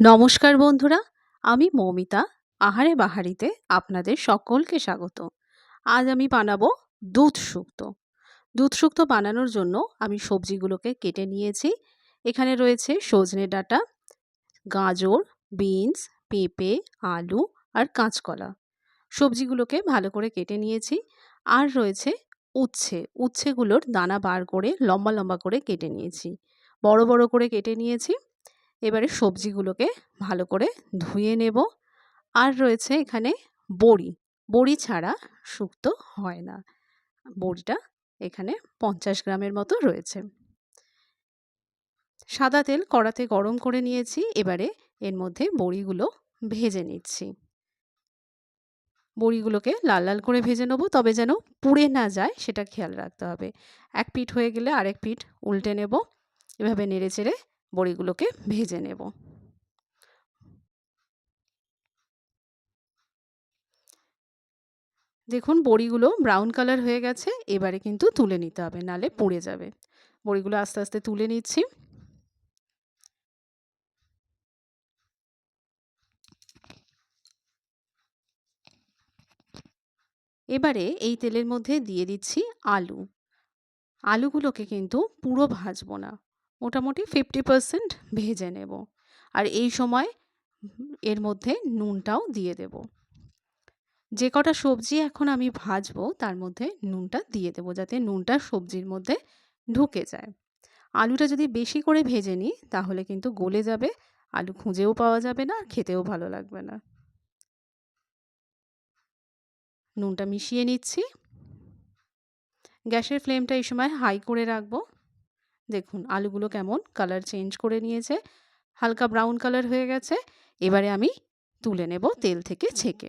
নমস্কার বন্ধুরা, আমি মৌমিতা, আহারে বাহারিতে আপনাদের সকলকে স্বাগত। আজ আমি বানাবো দুধ শুক্তো। দুধ শুক্তো বানানোর জন্য আমি সবজিগুলোকে কেটে নিয়েছি। এখানে রয়েছে সজনে ডাঁটা, গাজর, বিনস, পেঁপে, আলু আর কাঁচকলা। সবজিগুলোকে ভালো করে কেটে নিয়েছি। আর রয়েছে উচ্ছে। উচ্ছেগুলোর দানা বার করে লম্বা লম্বা করে কেটে নিয়েছি। বড় বড় করে কেটে নিয়েছি। এবারে সবজিগুলোকে ভালো করে ধুয়ে নেব। আর রয়েছে এখানে বড়ি। বড়ি ছাড়া শুক্তো হয় না। বড়িটা এখানে পঞ্চাশ গ্রামের মতো রয়েছে। সাদা তেল কড়াতে গরম করে নিয়েছি। এবারে এর মধ্যে বড়িগুলো ভেজে নিচ্ছি। বড়িগুলোকে লাল লাল করে ভেজে নেব। তবে যেন পুড়ে না যায়, সেটা খেয়াল রাখতে হবে। এক পিঠ হয়ে গেলে আরেক পিঠ উল্টে নেব। এভাবে নেড়ে চেড়ে বড়িগুলোকে ভেজে নেব। দেখুন, বড়িগুলো ব্রাউন কালার হয়ে গেছে, এবারে কিন্তু তুলে নিতে হবে, নালে পুড়ে যাবে। বড়িগুলো আস্তে আস্তে তুলে নিচ্ছি। এবারে এই তেলের মধ্যে দিয়ে দিচ্ছি আলু। আলুগুলোকে কিন্তু পুরো ভাজবো না। মোটামুটি ফিফটি পারসেন্ট ভেজে নেব। আর এই সময় এর মধ্যে নুনটাও দিয়ে দেব। যে কটা সবজি এখন আমি ভাজবো, তার মধ্যে নুনটা দিয়ে দেবো যাতে নুনটা সবজির মধ্যে ঢুকে যায়। আলুটা যদি বেশি করে ভেজে নিই, তাহলে কিন্তু গলে যাবে, আলু খুঁজেও পাওয়া যাবে না খেতেও ভালো লাগবে না। নুনটা মিশিয়ে নিচ্ছি। গ্যাসের ফ্লেমটা এই সময় হাই করে রাখব। দেখুন, আলুগুলো কেমন কালার চেঞ্জ করে নিয়েছে, হালকা ব্রাউন কালার হয়ে গেছে, এবারে আমি তুলে নেব তেল থেকে ছেঁকে।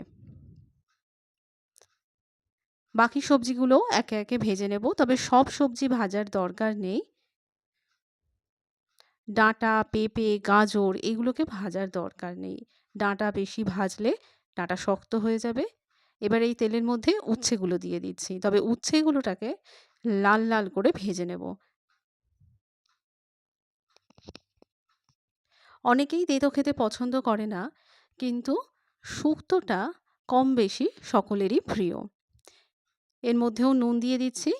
বাকি সবজিগুলো একে একে ভেজে নেব, তবে সব সবজি ভাজার দরকার নেই। ডাঁটা, পেঁপে, গাজর এগুলোকে ভাজার দরকার নেই। ডাঁটা বেশি ভাজলে ডাঁটা শক্ত হয়ে যাবে। এবার এই তেলের মধ্যে উচ্ছেগুলো দিয়ে দিচ্ছি, তবে উচ্ছেগুলোটাকে লাল লাল করে ভেজে নেব। অনেকেই তেতো খেতে পছন্দ করে না, কিন্তু শুক্তোটা কম বেশি সকলেরই প্রিয়। এর মধ্যেও নুন দিয়ে দিচ্ছি।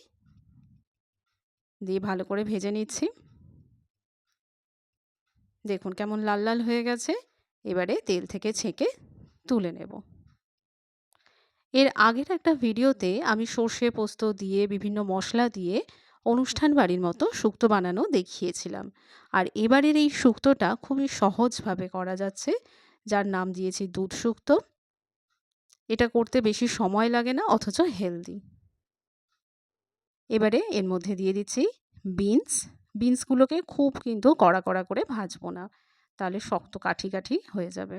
দিয়ে ভালো করে ভেজে নিচ্ছি। দেখুন কেমন লাল লাল হয়ে গেছে। এবারে তেল থেকে ছেঁকে তুলে নেব। এর আগের একটা ভিডিওতে আমি সর্ষে পোস্ত দিয়ে, বিভিন্ন মশলা দিয়ে অনুষ্ঠান বাড়ির মতো শুক্তো বানানো দেখিয়েছিলাম। আর এবারের এই শুক্তোটা খুবই সহজভাবে করা যাচ্ছে। যার নাম দিয়েছি দুধ শুক্তো এটা করতে বেশি সময় লাগে না, অথচ হেলদি। এবারে এর মধ্যে দিয়ে দিচ্ছি বিনস। বিনসগুলোকে খুব কিন্তু কড়া কড়া করে ভাজবো না, তাহলে শক্ত কাঠি কাঠি হয়ে যাবে।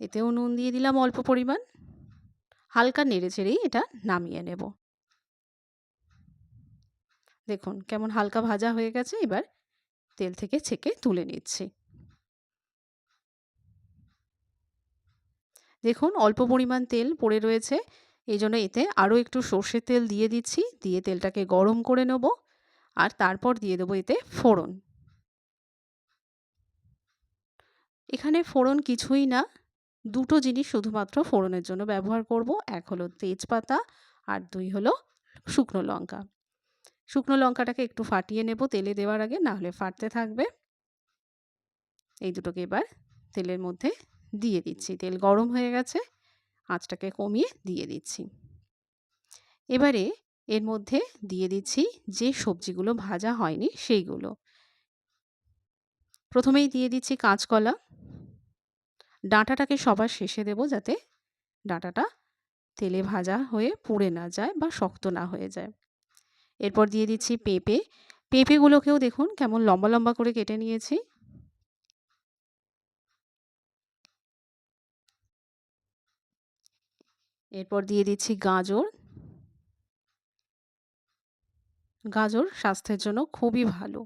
এতেও নুন দিয়ে দিলাম অল্প পরিমাণ। হালকা নেড়ে চেড়েই এটা নামিয়ে নেব। দেখুন, কেমন হালকা ভাজা হয়ে গেছে, এবার তেল থেকে ছেঁকে তুলে নিচ্ছি। দেখুন, অল্প পরিমাণ তেল পড়ে রয়েছে এই জন্য এতে আরও একটু সর্ষের তেল দিয়ে দিচ্ছি, দিয়ে তেলটাকে গরম করে নেব, আর তারপর দিয়ে দেবো এতে ফোড়ন। এখানে ফোড়ন কিছুই না, দুটো জিনিস শুধুমাত্র ফোড়নের জন্য ব্যবহার করব, এক হলো তেজপাতা, আর দুই হলো শুকনো লঙ্কা। শুকনো লঙ্কাটাকে একটু ফাটিয়ে নেব তেলে দেওয়ার আগে না হলে ফাটতে থাকবে। এই দুটোকে এবার তেলের মধ্যে দিয়ে দিচ্ছি। তেল গরম হয়ে গেছে, আঁচটাকে কমিয়ে দিয়ে দিচ্ছি। এবারে এর মধ্যে দিয়ে দিচ্ছি যে সবজিগুলো ভাজা হয়নি সেইগুলো। প্রথমেই দিয়ে দিচ্ছি কাঁচকলা। ডাঁটাটাকে সবার শেষে দেব যাতে ডাঁটাটা তেলে ভাজা হয়ে পুড়ে না যায় বা শক্ত না হয়ে যায়। এরপর দিয়ে দিচ্ছি পেঁপে। পেঁপেগুলোকেও দেখুন কেমন লম্বা লম্বা করে কেটে নিয়েছি। এরপর দিয়ে দিচ্ছি গাজর। গাজর স্বাস্থ্যের জন্য খুবই ভালো।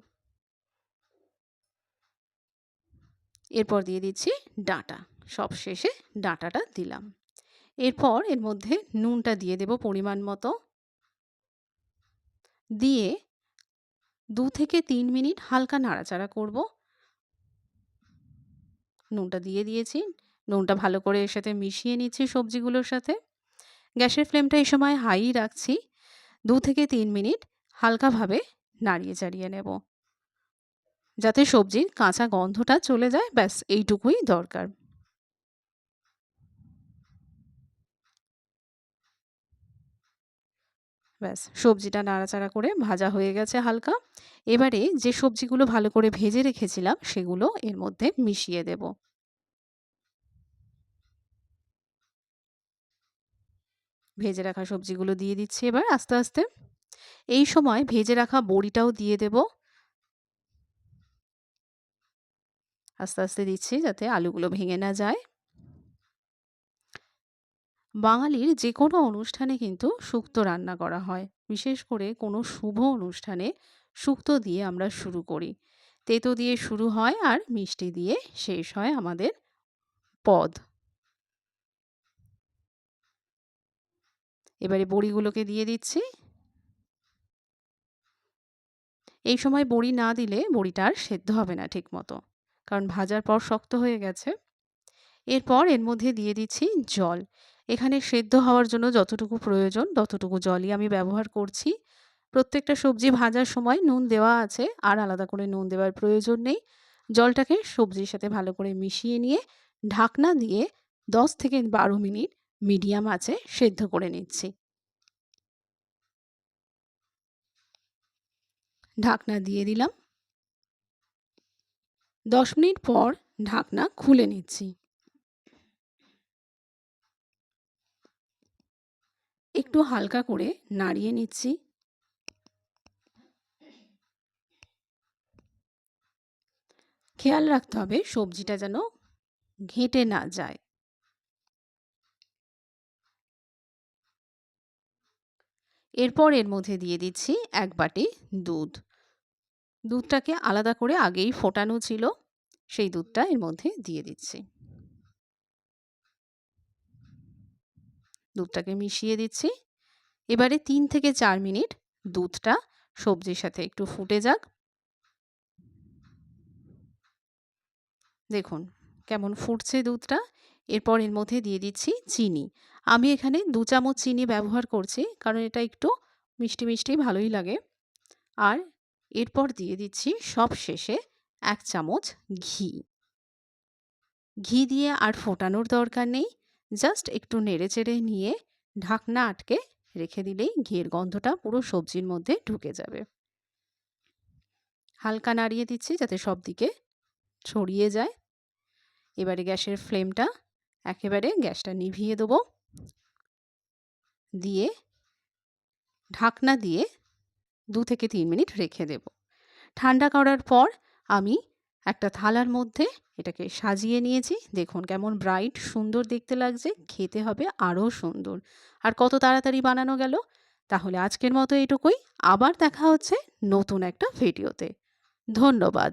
এরপর দিয়ে দিচ্ছি ডাঁটা। সব শেষে ডাঁটাটা দিলাম। এরপর এর মধ্যে নুনটা দিয়ে দেব পরিমাণ মতো। দিয়ে দু থেকে তিন মিনিট হালকা নাড়াচাড়া করব। নুনটা দিয়ে দিয়েছি। নুনটা ভালো করে এর সাথে মিশিয়ে নিচ্ছি সবজিগুলোর সাথে। গ্যাসের ফ্লেমটা এই সময় হাই রাখছি। দু থেকে তিন মিনিট হালকাভাবে নাড়িয়ে চাড়িয়ে নেব। যাতে সবজির কাঁচা গন্ধটা চলে যায়, ব্যাস এইটুকুই দরকার। ব্যাস, সবজিটা নাড়াচাড়া করে ভাজা হয়ে গেছে হালকা। এবারে যে সবজিগুলো ভালো করে ভেজে রেখেছিলাম সেগুলো এর মধ্যে মিশিয়ে দেব। ভেজে রাখা সবজিগুলো দিয়ে দিচ্ছি এবার আস্তে আস্তে। এই সময় ভেজে রাখা বড়িটাও দিয়ে দেব। আস্তে আস্তে দিচ্ছি যাতে আলুগুলো ভেঙে না যায়। বাঙালির যে কোনো অনুষ্ঠানে কিন্তু শুক্তো রান্না করা হয়। বিশেষ করে কোনো শুভ অনুষ্ঠানে শুক্তো দিয়ে আমরা শুরু করি। তেতো দিয়ে শুরু হয় আর মিষ্টি দিয়ে শেষ হয় আমাদের পদ। এবারে বড়িগুলোকে দিয়ে দিচ্ছি। এই সময় বড়ি না দিলে বড়িটা আর সেদ্ধ হবে না ঠিক মতো কারণ ভাজার পর শক্ত হয়ে গেছে। এরপর এর মধ্যে দিয়ে দিচ্ছি জল। এখানে সেদ্ধ হওয়ার জন্য যতটুকু প্রয়োজন, ততটুকু জলই আমি ব্যবহার করছি। প্রত্যেকটা সবজি ভাজার সময় নুন দেওয়া আছে, আর আলাদা করে নুন দেওয়ার প্রয়োজন নেই। জলটাকে সবজির সাথে ভালো করে মিশিয়ে নিয়ে, ঢাকনা দিয়ে দশ থেকে বারো মিনিট মিডিয়াম আছে সেদ্ধ করে নিচ্ছি। ঢাকনা দিয়ে দিলাম। দশ মিনিট পর ঢাকনা খুলে নিচ্ছি। একটু হালকা করে নাড়িয়ে নিচ্ছি। খেয়াল রাখতে হবে সবজিটা যেন ঘেঁটে না যায়। এরপর এর মধ্যে দিয়ে দিচ্ছি এক বাটি দুধ। দুধটাকে আলাদা করে আগেই ফোটানো ছিল, সেই দুধটা এর মধ্যে দিয়ে দিচ্ছি। দুধটাকে মিশিয়ে দিচ্ছি। এবারে তিন থেকে চার মিনিট দুধটা সবজির সাথে একটু ফুটে যাক। দেখুন কেমন ফুটছে দুধটা। এরপর এর মধ্যে দিয়ে দিচ্ছি চিনি। আমি এখানে দু চামচ চিনি ব্যবহার করছি কারণ এটা একটু মিষ্টি মিষ্টি ভালোই লাগে। আর এরপর দিয়ে দিচ্ছি সব শেষে এক চামচ ঘি। ঘি দিয়ে আর ফোটানোর দরকার নেই। জাস্ট একটু নেড়ে চেড়ে নিয়ে ঢাকনা আটকে রেখে দিলেই ঘিয়ের গন্ধটা পুরো সবজির মধ্যে ঢুকে যাবে। হালকা নাড়িয়ে দিচ্ছি যাতে সব দিকে ছড়িয়ে যায়। এবারে গ্যাসের ফ্লেমটা একেবারে গ্যাসটা নিভিয়ে দেবো। দিয়ে ঢাকনা দিয়ে দু থেকে তিন মিনিট রেখে দেব। ঠান্ডা করার পর আমি একটা থালার মধ্যে এটাকে সাজিয়ে নিয়েছি। দেখুন কেমন ব্রাইট সুন্দর দেখতে লাগছে। খেতে হবে আরও সুন্দর। আর কত তাড়াতাড়ি বানানো গেল? তাহলে আজকের মতো এটুকুই। আবার দেখা হচ্ছে নতুন একটা ভিডিওতে ধন্যবাদ।